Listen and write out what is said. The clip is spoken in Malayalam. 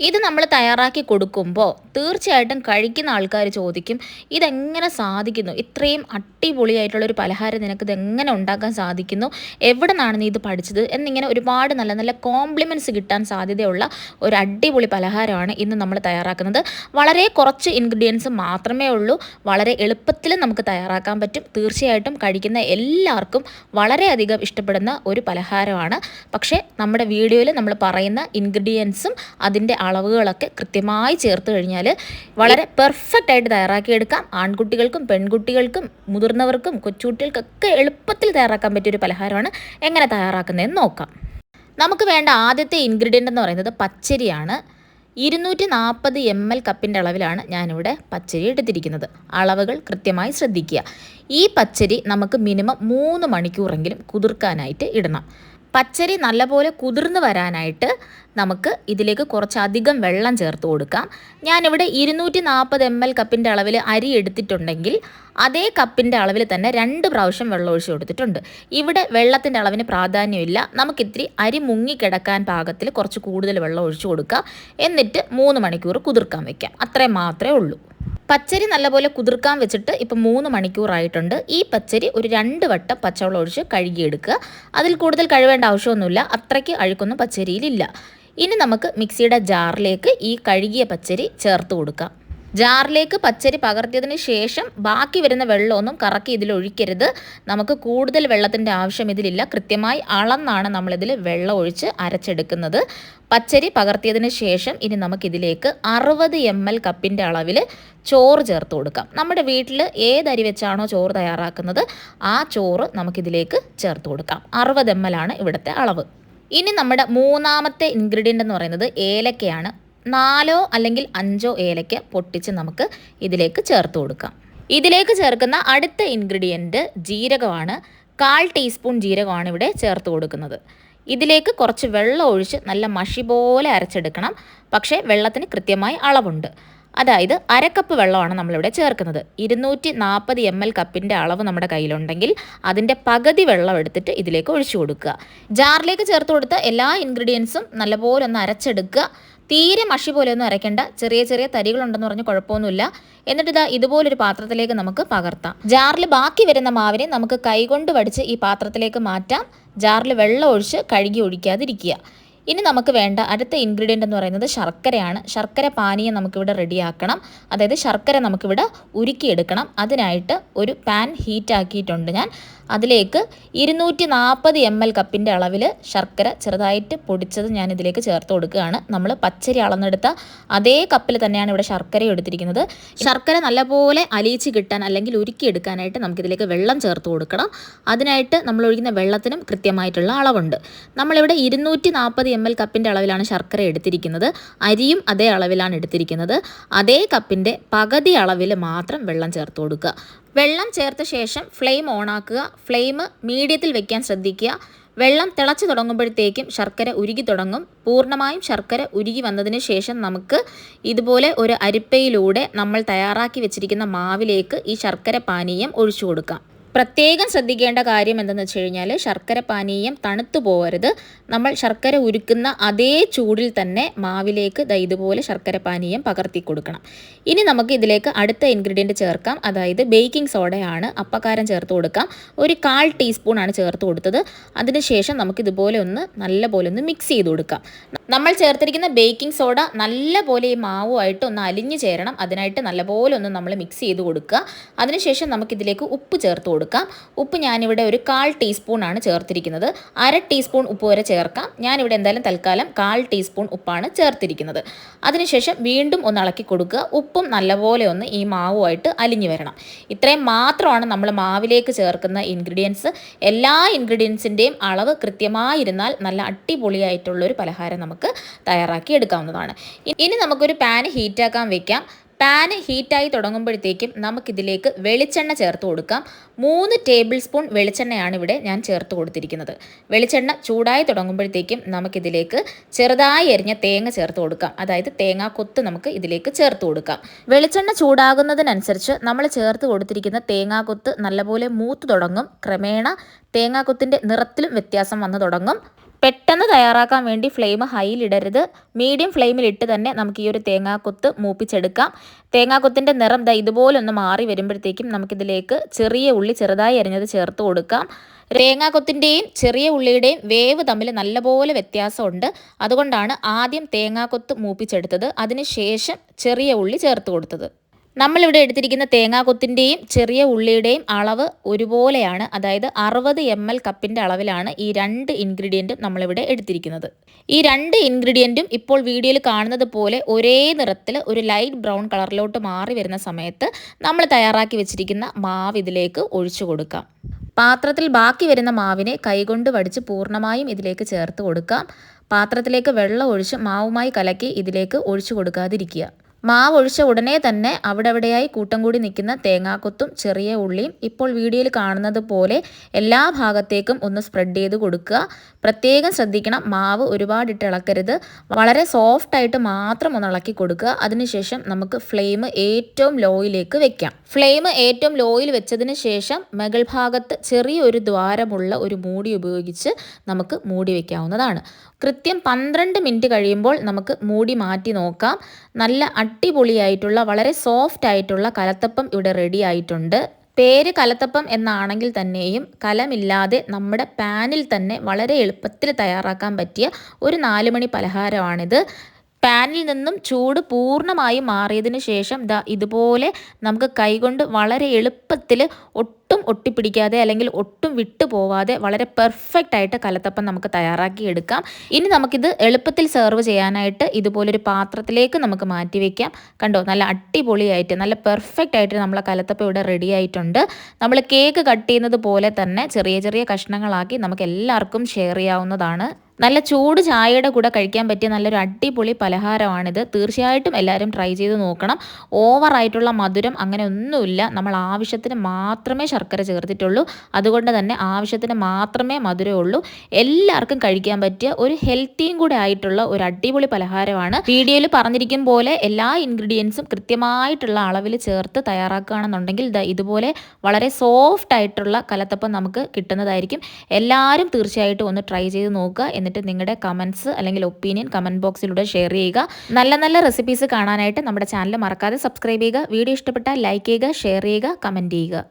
ഇത് നമ്മൾ തയ്യാറാക്കി കൊടുക്കുമ്പോൾ തീർച്ചയായിട്ടും കഴിക്കുന്ന ആൾക്കാർ ചോദിക്കും ഇതെങ്ങനെ സാധിക്കുന്നു? ഇത്രയും അടിപൊളിയായിട്ടുള്ളൊരു പലഹാരം നിനക്ക് ഇതെങ്ങനെ ഉണ്ടാക്കാൻ സാധിക്കുന്നു? എവിടെ നിന്നാണ് നീ ഇത് പഠിച്ചത്? എന്നിങ്ങനെ ഒരുപാട് നല്ല നല്ല കോംപ്ലിമെന്റ്സ് കിട്ടാൻ സാധ്യതയുള്ള ഒരു അടിപൊളി പലഹാരമാണ് ഇന്ന് നമ്മൾ തയ്യാറാക്കുന്നത്. വളരെ കുറച്ച് ഇൻഗ്രീഡിയൻസ് മാത്രമേ ഉള്ളൂ. വളരെ എളുപ്പത്തിൽ നമുക്ക് തയ്യാറാക്കാൻ പറ്റും. തീർച്ചയായിട്ടും കഴിക്കുന്ന എല്ലാവർക്കും വളരെയധികം ഇഷ്ടപ്പെടുന്ന ഒരു പലഹാരമാണ്. പക്ഷേ നമ്മുടെ വീഡിയോയിൽ നമ്മൾ പറയുന്ന ഇൻഗ്രീഡിയൻസും അതിന്റെ അളവുകളൊക്കെ കൃത്യമായി ചേർത്ത് കഴിഞ്ഞാൽ വളരെ പെർഫെക്റ്റ് ആയിട്ട് തയ്യാറാക്കിയെടുക്കാം. ആൺകുട്ടികൾക്കും പെൺകുട്ടികൾക്കും മുതിർന്നവർക്കും കൊച്ചുകുട്ടികൾക്കൊക്കെ എളുപ്പത്തിൽ തയ്യാറാക്കാൻ പറ്റിയൊരു പലഹാരമാണ് എങ്ങനെ തയ്യാറാക്കുന്നതെന്ന് നോക്കാം. നമുക്ക് വേണ്ട ആദ്യത്തെ ഇൻഗ്രീഡിയന്റ് എന്ന് പറയുന്നത് പച്ചരിയാണ്. ഇരുന്നൂറ്റി നാൽപ്പത് എം എൽ കപ്പിന്റെ അളവിലാണ് ഞാനിവിടെ പച്ചരി എടുത്തിരിക്കുന്നത്. അളവുകൾ കൃത്യമായി ശ്രദ്ധിക്കുക. ഈ പച്ചരി നമുക്ക് മിനിമം മൂന്ന് മണിക്കൂറെങ്കിലും കുതിർക്കാനായിട്ട് ഇടണം. പച്ചരി നല്ലപോലെ കുതിർന്ന് വരാനായിട്ട് നമുക്ക് ഇതിലേക്ക് കുറച്ചധികം വെള്ളം ചേർത്ത് കൊടുക്കാം. ഞാനിവിടെ ഇരുന്നൂറ്റി നാൽപ്പത് എം എൽ കപ്പിന്റെ അളവിൽ അരി എടുത്തിട്ടുണ്ടെങ്കിൽ അതേ കപ്പിന്റെ അളവിൽ തന്നെ രണ്ട് പ്രാവശ്യം വെള്ളം ഒഴിച്ച് കൊടുത്തിട്ടുണ്ട്. ഇവിടെ വെള്ളത്തിന്റെ അളവിന് പ്രാധാന്യമില്ല. നമുക്കിത്തിരി അരി മുങ്ങിക്കിടക്കാൻ പാകത്തിൽ കുറച്ച് കൂടുതൽ വെള്ളം ഒഴിച്ചു കൊടുക്കാം. എന്നിട്ട് മൂന്ന് മണിക്കൂർ കുതിർക്കാൻ വയ്ക്കാം അത്രയും മാത്രമേ ഉള്ളൂ. പച്ചരി നല്ലപോലെ കുതിർക്കാൻ വെച്ചിട്ട് ഇപ്പം മൂന്ന് മണിക്കൂറായിട്ടുണ്ട്. ഈ പച്ചരി ഒരു രണ്ട് വട്ടം പച്ചവെള്ളം ഒഴിച്ച് കഴുകിയെടുക്കുക. അതിൽ കൂടുതൽ കഴുകേണ്ട ആവശ്യമൊന്നുമില്ല. അത്രയ്ക്ക് അഴുക്കൊന്നും പച്ചരിയിലില്ല ഇനി നമുക്ക് മിക്സിയുടെ ജാറിലേക്ക് ഈ കഴുകിയ പച്ചരി ചേർത്ത് കൊടുക്കാം. ജാറിലേക്ക് പച്ചരി പകർത്തിയതിന് ശേഷം ബാക്കി വരുന്ന വെള്ളമൊന്നും കറക്കി ഇതിൽ ഒഴിക്കരുത്. നമുക്ക് കൂടുതൽ വെള്ളത്തിന്റെ ആവശ്യം ഇതിലില്ല. കൃത്യമായി അളന്നാണ് നമ്മളിതിൽ വെള്ളം ഒഴിച്ച് അരച്ചെടുക്കുന്നത്. പച്ചരി പകർത്തിയതിന് ശേഷം ഇനി നമുക്കിതിലേക്ക് അറുപത് എം എൽ കപ്പിന്റെ അളവിൽ ചോറ് ചേർത്ത് കൊടുക്കാം. നമ്മുടെ വീട്ടിൽ ഏതരി വെച്ചാണോ ചോറ് തയ്യാറാക്കുന്നത് ആ ചോറ് നമുക്കിതിലേക്ക് ചേർത്ത് കൊടുക്കാം. അറുപത് എം എൽ ആണ് ഇവിടുത്തെ അളവ്. ഇനി നമ്മുടെ മൂന്നാമത്തെ ഇൻഗ്രീഡിയന്റ് എന്ന് പറയുന്നത് ഏലക്കയാണ്. നാലോ അല്ലെങ്കിൽ അഞ്ചോ ഏലയ്ക്ക പൊട്ടിച്ച് നമുക്ക് ഇതിലേക്ക് ചേർത്ത് കൊടുക്കാം. ഇതിലേക്ക് ചേർക്കുന്ന അടുത്ത ഇൻഗ്രീഡിയന്റ് ജീരകമാണ്. കാൽ ടീസ്പൂൺ ജീരകമാണ് ഇവിടെ ചേർത്ത് കൊടുക്കുന്നത്. ഇതിലേക്ക് കുറച്ച് വെള്ളം ഒഴിച്ച് നല്ല മഷി പോലെ അരച്ചെടുക്കണം. പക്ഷേ വെള്ളത്തിന് കൃത്യമായി അളവുണ്ട്. അതായത് അരക്കപ്പ് വെള്ളമാണ് നമ്മളിവിടെ ചേർക്കുന്നത്. ഇരുന്നൂറ്റി നാൽപ്പത് എം എൽ കപ്പിന്റെ അളവ് നമ്മുടെ കയ്യിലുണ്ടെങ്കിൽ അതിന്റെ പകുതി വെള്ളം എടുത്തിട്ട് ഇതിലേക്ക് ഒഴിച്ചു കൊടുക്കുക. ജാറിലേക്ക് ചേർത്ത് കൊടുത്ത എല്ലാ ഇൻഗ്രീഡിയൻസും നല്ലപോലെ ഒന്ന് അരച്ചെടുക്കുക. തീരെ മഷി പോലെയൊന്നും അരയ്ക്കേണ്ട. ചെറിയ ചെറിയ തരികളുണ്ടെന്ന് പറഞ്ഞ് കുഴപ്പമൊന്നുമില്ല. എന്നിട്ട് ഇതാ ഇതുപോലൊരു പാത്രത്തിലേക്ക് നമുക്ക് പകർത്താം. ജാറിൽ ബാക്കി വരുന്ന മാവിനെ നമുക്ക് കൈകൊണ്ട് വടിച്ച് ഈ പാത്രത്തിലേക്ക് മാറ്റാം. ജാറിൽ വെള്ളം ഒഴിച്ച് കഴുകി ഒഴിക്കാതിരിക്കുക. ഇനി നമുക്ക് വേണ്ട അടുത്ത ഇൻഗ്രീഡിയന്റ് എന്ന് പറയുന്നത് ശർക്കരയാണ്. ശർക്കര പാനീയം നമുക്കിവിടെ റെഡിയാക്കണം അതായത് ശർക്കര നമുക്കിവിടെ ഉരുക്കിയെടുക്കണം. അതിനായിട്ട് ഒരു പാൻ ഹീറ്റ് ആക്കിയിട്ടുണ്ട് ഞാൻ. അതിലേക്ക് ഇരുന്നൂറ്റി നാൽപ്പത് എം എൽ കപ്പിന്റെ അളവിൽ ശർക്കര ചെറുതായിട്ട് പൊടിച്ചത് ഞാൻ ഇതിലേക്ക് ചേർത്ത് കൊടുക്കുകയാണ്. നമ്മൾ പച്ചരി അളന്നെടുത്ത അതേ കപ്പിൽ തന്നെയാണ് ഇവിടെ ശർക്കര എടുത്തിരിക്കുന്നത്. ശർക്കര നല്ലപോലെ അലിയിച്ച് കിട്ടാൻ അല്ലെങ്കിൽ ഉരുക്കിയെടുക്കാനായിട്ട് നമുക്കിതിലേക്ക് വെള്ളം ചേർത്ത് കൊടുക്കണം. അതിനായിട്ട് നമ്മൾ ഒഴിക്കുന്ന വെള്ളത്തിനും കൃത്യമായിട്ടുള്ള അളവുണ്ട്. നമ്മളിവിടെ ഇരുന്നൂറ്റി നാൽപ്പത് എം എൽ കപ്പിന്റെ അളവിലാണ് ശർക്കര എടുത്തിരിക്കുന്നത്. അരിയും അതേ അളവിലാണ് എടുത്തിരിക്കുന്നത്. അതേ കപ്പിന്റെ പകുതി അളവിൽ മാത്രം വെള്ളം ചേർത്ത് കൊടുക്കുക. വെള്ളം ചേർത്ത ശേഷം ഫ്ലെയിം ഓണാക്കുക ഫ്ലെയിം മീഡിയത്തിൽ വെക്കാൻ ശ്രദ്ധിക്കുക. വെള്ളം തിളച്ചു തുടങ്ങുമ്പോഴത്തേക്കും ശർക്കര ഉരുകി തുടങ്ങും. പൂർണമായും ശർക്കര ഉരുകി വന്നതിന് ശേഷം നമുക്ക് ഇതുപോലെ ഒരു അരിപ്പയിലൂടെ നമ്മൾ തയ്യാറാക്കി വെച്ചിരിക്കുന്ന മാവിലേക്ക് ഈ ശർക്കര പാനീയം ഒഴിച്ചു കൊടുക്കാം. പ്രത്യേകം ശ്രദ്ധിക്കേണ്ട കാര്യം എന്തെന്ന് വെച്ച് കഴിഞ്ഞാൽ ശർക്കര പാനീയം തണുത്തു പോകരുത് നമ്മൾ ശർക്കര ഉരുക്കുന്ന അതേ ചൂടിൽ തന്നെ മാവിലേക്ക് ഇതുപോലെ ശർക്കര പാനീയം പകർത്തി കൊടുക്കണം. ഇനി നമുക്ക് ഇതിലേക്ക് അടുത്ത ഇൻഗ്രീഡിയന്റ് ചേർക്കാം. അതായത് ബേക്കിംഗ് സോഡയാണ് അപ്പക്കാരം ചേർത്ത് കൊടുക്കാം. ഒരു കാൽ ടീസ്പൂണാണ് ചേർത്ത് കൊടുത്തത്. അതിനുശേഷം നമുക്ക് ഇതുപോലെ ഒന്ന് നല്ല പോലെ ഒന്ന് മിക്സ് ചെയ്ത് കൊടുക്കാം. നമ്മൾ ചേർത്തിരിക്കുന്ന ബേക്കിംഗ് സോഡ നല്ലപോലെ ഈ മാവുമായിട്ട് ഒന്ന് അലിഞ്ഞു ചേരണം. അതിനായിട്ട് നല്ലപോലെ ഒന്ന് നമ്മൾ മിക്സ് ചെയ്ത് കൊടുക്കുക. അതിനുശേഷം നമുക്കിതിലേക്ക് ഉപ്പ് ചേർത്ത് കൊടുക്കാം. ഉപ്പ് ഞാനിവിടെ ഒരു കാൽ ടീസ്പൂൺ ആണ് ചേർത്തിരിക്കുന്നത്. അര ടീസ്പൂൺ ഉപ്പ് വരെ ചേർക്കാം. ഞാനിവിടെ എന്തായാലും തൽക്കാലം കാൽ ടീസ്പൂൺ ഉപ്പാണ് ചേർത്തിരിക്കുന്നത്. അതിനുശേഷം വീണ്ടും ഒന്ന് ഇളക്കി കൊടുക്കുക. ഉപ്പും നല്ലപോലെ ഒന്ന് ഈ മാവുമായിട്ട് അലിഞ്ഞു വരണം. ഇത്രയും മാത്രമാണ് നമ്മൾ മാവിലേക്ക് ചേർക്കുന്ന ഇൻഗ്രീഡിയൻസ് എല്ലാ ഇൻഗ്രീഡിയൻസിന്റെയും അളവ് കൃത്യമായിരുന്നാൽ നല്ല അടിപൊളിയായിട്ടുള്ളൊരു പലഹാരം നമുക്ക് തയ്യാറാക്കി എടുക്കാവുന്നതാണ്. ഇനി നമുക്കൊരു പാൻ ഹീറ്റാക്കാൻ വെക്കാം. പാന് ഹീറ്റായി തുടങ്ങുമ്പോഴത്തേക്കും നമുക്കിതിലേക്ക് വെളിച്ചെണ്ണ ചേർത്ത് കൊടുക്കാം. മൂന്ന് ടേബിൾ സ്പൂൺ വെളിച്ചെണ്ണയാണ് ഇവിടെ ഞാൻ ചേർത്ത് കൊടുത്തിരിക്കുന്നത്. വെളിച്ചെണ്ണ ചൂടായി തുടങ്ങുമ്പോഴത്തേക്കും നമുക്കിതിലേക്ക് ചെറുതായി എരിഞ്ഞ തേങ്ങ ചേർത്ത് കൊടുക്കാം. അതായത് തേങ്ങാ കൊത്ത് നമുക്ക് ഇതിലേക്ക് ചേർത്ത് കൊടുക്കാം. വെളിച്ചെണ്ണ ചൂടാകുന്നതിനനുസരിച്ച് നമ്മൾ ചേർത്ത് കൊടുത്തിരിക്കുന്ന തേങ്ങാ കൊത്ത് നല്ലപോലെ മൂത്ത് തുടങ്ങും. ക്രമേണ തേങ്ങാക്കൊത്തിന്റെ നിറത്തിലും വ്യത്യാസം വന്നു തുടങ്ങും. പെട്ടെന്ന് തയ്യാറാക്കാൻ വേണ്ടി ഫ്ലെയിം ഹൈയിലിടരുത്. മീഡിയം ഫ്ലെയിമിലിട്ട് തന്നെ നമുക്ക് ഈ ഒരു തേങ്ങാക്കൊത്ത് മൂപ്പിച്ചെടുക്കാം. തേങ്ങാക്കൊത്തിന്റെ നിറം ദാ ഇതുപോലൊന്ന് മാറി വരുമ്പോഴത്തേക്കും നമുക്കിതിലേക്ക് ചെറിയ ഉള്ളി ചെറുതായി അരിഞ്ഞത് ചേർത്ത് കൊടുക്കാം. തേങ്ങാക്കൊത്തിന്റെയും ചെറിയ ഉള്ളിയുടെയും വേവ് തമ്മിൽ നല്ലപോലെ വ്യത്യാസമുണ്ട്. അതുകൊണ്ടാണ് ആദ്യം തേങ്ങാക്കൊത്ത് മൂപ്പിച്ചെടുത്തത്. അതിനുശേഷം ചെറിയ ഉള്ളി ചേർത്ത് കൊടുത്തത്. നമ്മളിവിടെ എടുത്തിരിക്കുന്ന തേങ്ങാക്കൊത്തിന്റെയും ചെറിയ ഉള്ളിയുടെയും അളവ് ഒരുപോലെയാണ്. അതായത് അറുപത് എം എൽ കപ്പിന്റെ അളവിലാണ് ഈ രണ്ട് ഇൻഗ്രീഡിയന്റും നമ്മളിവിടെ എടുത്തിരിക്കുന്നത്. ഈ രണ്ട് ഇൻഗ്രീഡിയന്റും ഇപ്പോൾ വീഡിയോയിൽ കാണുന്നത് പോലെ ഒരേ നിറത്തിൽ ഒരു ലൈറ്റ് ബ്രൗൺ കളറിലോട്ട് മാറി വരുന്ന സമയത്ത് നമ്മൾ തയ്യാറാക്കി വെച്ചിരിക്കുന്ന മാവ് ഇതിലേക്ക് ഒഴിച്ചു കൊടുക്കാം. പാത്രത്തിൽ ബാക്കി വരുന്ന മാവിനെ കൈകൊണ്ട് വടിച്ച് പൂർണമായും ഇതിലേക്ക് ചേർത്ത് കൊടുക്കാം. പാത്രത്തിലേക്ക് വെള്ളം ഒഴിച്ച് മാവുമായി കലക്കി ഇതിലേക്ക് ഒഴിച്ചു കൊടുക്കാതിരിക്കുക. മാവ് ഒഴിച്ച ഉടനെ തന്നെ അവിടെ അവിടെയായി കൂട്ടം കൂടി നിൽക്കുന്ന തേങ്ങാക്കൊത്തും ചെറിയ ഉള്ളിയും ഇപ്പോൾ വീഡിയോയിൽ കാണുന്നത് പോലെ എല്ലാ ഭാഗത്തേക്കും ഒന്ന് സ്പ്രെഡ് ചെയ്ത് കൊടുക്കുക. പ്രത്യേകം ശ്രദ്ധിക്കണം മാവ് ഒരുപാടിട്ട് ഇളക്കരുത്. വളരെ സോഫ്റ്റായിട്ട് മാത്രം ഒന്ന് ഇളക്കി കൊടുക്കുക. അതിനുശേഷം നമുക്ക് ഫ്ലെയിം ഏറ്റവും ലോയിലേക്ക് വെക്കാം. ഫ്ലെയിം ഏറ്റവും ലോയിൽ വെച്ചതിന് ശേഷം മകൾ ഭാഗത്ത് ചെറിയൊരു ദ്വാരമുള്ള ഒരു മൂടി ഉപയോഗിച്ച് നമുക്ക് മൂടി വെക്കാവുന്നതാണ്. കൃത്യം പന്ത്രണ്ട് മിനിറ്റ് കഴിയുമ്പോൾ നമുക്ക് മൂടി മാറ്റി നോക്കാം. നല്ല അടിപൊളിയായിട്ടുള്ള വളരെ സോഫ്റ്റ് ആയിട്ടുള്ള കലത്തപ്പം ഇവിടെ റെഡി ആയിട്ടുണ്ട്. പേര് കലത്തപ്പം എന്നാണെങ്കിൽ തന്നെയും കലമില്ലാതെ നമ്മുടെ പാനിൽ തന്നെ വളരെ എളുപ്പത്തിൽ തയ്യാറാക്കാൻ പറ്റിയ ഒരു നാലുമണി പലഹാരമാണിത്. പാനിൽ നിന്നും ചൂട് പൂർണമായി മാറിയതിന് ശേഷം ദാ ഇതുപോലെ നമുക്ക് കൈകൊണ്ട് വളരെ എളുപ്പത്തിൽ ഒട്ടും ഒട്ടിപ്പിടിക്കാതെ അല്ലെങ്കിൽ ഒട്ടും വിട്ടു പോവാതെ വളരെ പെർഫെക്റ്റ് ആയിട്ട് കലത്തപ്പം നമുക്ക് തയ്യാറാക്കി എടുക്കാം. ഇനി നമുക്കിത് എളുപ്പത്തിൽ സെർവ് ചെയ്യാനായിട്ട് ഇതുപോലൊരു പാത്രത്തിലേക്ക് നമുക്ക് മാറ്റി വെക്കാം. കണ്ടോ നല്ല അടിപൊളിയായിട്ട് നല്ല പെർഫെക്റ്റ് ആയിട്ട് നമ്മളെ കലത്തപ്പം ഇവിടെ റെഡി ആയിട്ടുണ്ട്. നമ്മൾ കേക്ക് കട്ട് ചെയ്യുന്നത് പോലെ തന്നെ ചെറിയ ചെറിയ കഷ്ണങ്ങളാക്കി നമുക്ക് എല്ലാവർക്കും ഷെയർ ചെയ്യാവുന്നതാണ്. നല്ല ചൂട് ചായയുടെ കൂടെ കഴിക്കാൻ പറ്റിയ നല്ലൊരു അടിപൊളി പലഹാരമാണിത്. തീർച്ചയായിട്ടും എല്ലാവരും ട്രൈ ചെയ്ത് നോക്കണം. ഓവറായിട്ടുള്ള മധുരം അങ്ങനെ ഒന്നുമില്ല. നമ്മൾ ആവശ്യത്തിന് മാത്രമേ ശർക്കര ചേർത്തിട്ടുള്ളൂ. അതുകൊണ്ട് തന്നെ ആവശ്യത്തിന് മാത്രമേ മധുരമുള്ളൂ. എല്ലാവർക്കും കഴിക്കാൻ പറ്റിയ ഒരു ഹെൽത്തിയും കൂടെ ആയിട്ടുള്ള ഒരു അടിപൊളി പലഹാരമാണ്. വീഡിയോയിൽ പറഞ്ഞിരിക്കും പോലെ എല്ലാ ഇൻഗ്രീഡിയൻസും കൃത്യമായിട്ടുള്ള അളവിൽ ചേർത്ത് തയ്യാറാക്കുകയാണെന്നുണ്ടെങ്കിൽ ഇതുപോലെ വളരെ സോഫ്റ്റ് ആയിട്ടുള്ള കലത്തപ്പം നമുക്ക് കിട്ടുന്നതായിരിക്കും. എല്ലാവരും തീർച്ചയായിട്ടും ഒന്ന് ട്രൈ ചെയ്ത് നോക്കുക. എന്നിട്ട് നിങ്ങളുടെ കമൻസ് അല്ലെങ്കിൽ ഒപ്പീനിയൻ കമന്റ് ബോക്സിലൂടെ ഷെയർ ചെയ്യുക. നല്ല നല്ല റെസിപ്പീസ് കാണാനായിട്ട് നമ്മുടെ ചാനൽ മറക്കാതെ സബ്സ്ക്രൈബ് ചെയ്യുക. വീഡിയോ ഇഷ്ടപ്പെട്ടാൽ ലൈക്ക് ചെയ്യുക ഷെയർ ചെയ്യുക കമന്റ് ചെയ്യുക.